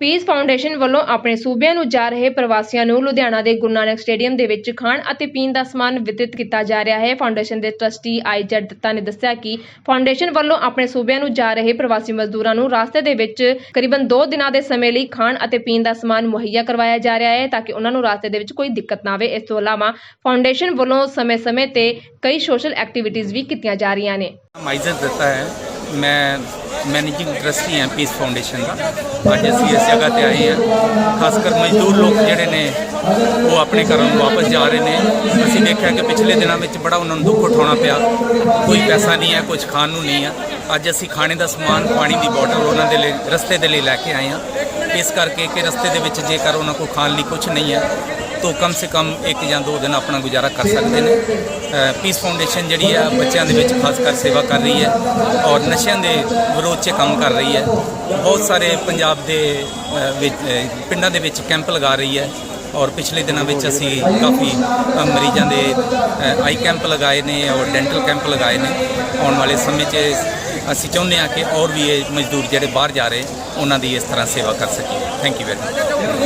Piece foundation ਵੱਲੋਂ ਆਪਣੇ ਸੂਬਿਆਂ ਨੂੰ ਜਾ ਰਹੇ ਪ੍ਰਵਾਸੀਆਂ ਨੂੰ ਲੁਧਿਆਣਾ ਦੇ ਗੁਰੂ ਨਾਨਕ ਸਟੇਡੀਅਮ ਦੇ ਵਿੱਚ ਖਾਣ ਅਤੇ ਪੀਣ ਦਾ ਸਮਾਨ ਵਿਤਰਿਤ ਕੀਤਾ ਜਾ ਰਿਹਾ ਹੈ। ਫਾਊਂਡੇਸ਼ਨ ਦੇ ਟਰਸਟੀ ਆਈਜੈਡ ਦੱਤਾ ਨੇ ਦੱਸਿਆ ਕਿ ਫਾਊਂਡੇਸ਼ਨ ਵੱਲੋਂ ਆਪਣੇ ਸੂਬਿਆਂ ਨੂੰ ਜਾ ਰਹੇ ਪ੍ਰਵਾਸੀ ਮਜ਼ਦੂਰਾਂ ਨੂੰ ਰਾਸਤੇ ਦੇ ਵਿੱਚ ਕਰੀਬਨ 2 ਦਿਨਾਂ ਦੇ ਸਮੇਂ ਲਈ ਖਾਣ ਅਤੇ ਪੀਣ ਦਾ ਸਮਾਨ ਮੁਹੱਈਆ ਕਰਵਾਇਆ ਜਾ ਰਿਹਾ ਹੈ ਤਾਂ ਕਿ ਉਹਨਾਂ ਨੂੰ ਰਾਸਤੇ ਦੇ ਵਿੱਚ ਕੋਈ ਦਿੱਕਤ ਨਾ ਆਵੇ। ਇਸ ਤੋਂ ਇਲਾਵਾ ਫਾਊਂਡੇਸ਼ਨ ਵੱਲੋਂ ਸਮੇਂ-ਸਮੇਂ ਤੇ ਕਈ ਸੋਸ਼ਲ ਐਕਟੀਵਿਟੀਜ਼ ਵੀ ਕੀਤੀਆਂ ਜਾ ਰਹੀਆਂ ਨੇ। ਮਾਈਜ਼ਤ ਦਿੱਤਾ ਹੈ। ਮੈਂ ਮੈਨੇਜਿੰਗ ਟਰਸਟੀ ਹਾਂ ਪੀਸ ਫਾਊਂਡੇਸ਼ਨ ਦਾ। ਅੱਜ ਅਸੀਂ ਇਸ ਜਗ੍ਹਾ ਤੇ ਆਏ ਹਾਂ। ਖਾਸ ਕਰ ਮਜ਼ਦੂਰ ਲੋਕ ਜਿਹੜੇ ਨੇ, ਉਹ ਆਪਣੇ ਘਰਾਂ ਨੂੰ ਵਾਪਸ ਜਾ ਰਹੇ ਨੇ। ਅਸੀਂ ਦੇਖਿਆ ਕਿ ਪਿਛਲੇ ਦਿਨਾਂ ਵਿੱਚ ਬੜਾ ਉਹਨਾਂ ਨੂੰ ਦੁੱਖ ਉਠਾਉਣਾ ਪਿਆ। ਕੋਈ ਪੈਸਾ ਨਹੀਂ ਹੈ ਕੁਝ ਖਾਣ ਨੂੰ ਨਹੀਂ ਹੈ। ਅੱਜ ਅਸੀਂ ਖਾਣੇ ਦਾ ਸਮਾਨ, ਪਾਣੀ ਦੀ ਬੋਟਲ ਉਹਨਾਂ ਦੇ ਲਈ, ਰਸਤੇ ਦੇ ਲਈ ਲੈ ਕੇ ਆਏ ਹਾਂ। ਇਸ ਕਰਕੇ ਕਿ ਰਸਤੇ ਦੇ ਵਿੱਚ ਜੇਕਰ ਉਹਨਾਂ ਕੋਲ ਖਾਣ ਲਈ ਕੁਝ ਨਹੀਂ ਹੈ ਤੋ ਕਮ ਸੇ ਕਮ ਇੱਕ ਜਾਂ ਦੋ ਦਿਨ ਆਪਣਾ ਗੁਜ਼ਾਰਾ ਕਰ ਸਕਦੇ ਨੇ। ਪੀਸ ਫਾਊਂਡੇਸ਼ਨ ਜਿਹੜੀ ਹੈ ਬੱਚਿਆਂ ਦੇ ਵਿੱਚ ਖਾਸ ਕਰ ਸੇਵਾ ਕਰ ਰਹੀ ਹੈ ਔਰ ਨਸ਼ਿਆਂ ਦੇ ਵਿਰੋਧ 'ਚ ਕੰਮ ਕਰ ਰਹੀ ਹੈ। ਬਹੁਤ ਸਾਰੇ ਪੰਜਾਬ ਦੇ ਵਿੱਚ ਪਿੰਡਾਂ ਦੇ ਵਿੱਚ ਕੈਂਪ ਲਗਾ ਰਹੀ ਹੈ ਔਰ ਪਿਛਲੇ ਦਿਨਾਂ ਵਿੱਚ ਅਸੀਂ ਕਾਫੀ ਮਰੀਜ਼ਾਂ ਦੇ ਆਈ ਕੈਂਪ ਲਗਾਏ ਨੇ ਔਰ ਡੈਂਟਲ ਕੈਂਪ ਲਗਾਏ ਨੇ। ਆਉਣ ਵਾਲੇ ਸਮੇਂ 'ਚ ਅਸੀਂ ਚਾਹੁੰਦੇ ਹਾਂ ਕਿ ਔਰ ਵੀ ਇਹ ਮਜ਼ਦੂਰ ਜਿਹੜੇ ਬਾਹਰ ਜਾ ਰਹੇ, ਉਹਨਾਂ ਦੀ ਇਸ ਤਰ੍ਹਾਂ ਸੇਵਾ ਕਰ ਸਕੀਏ। Thank you very much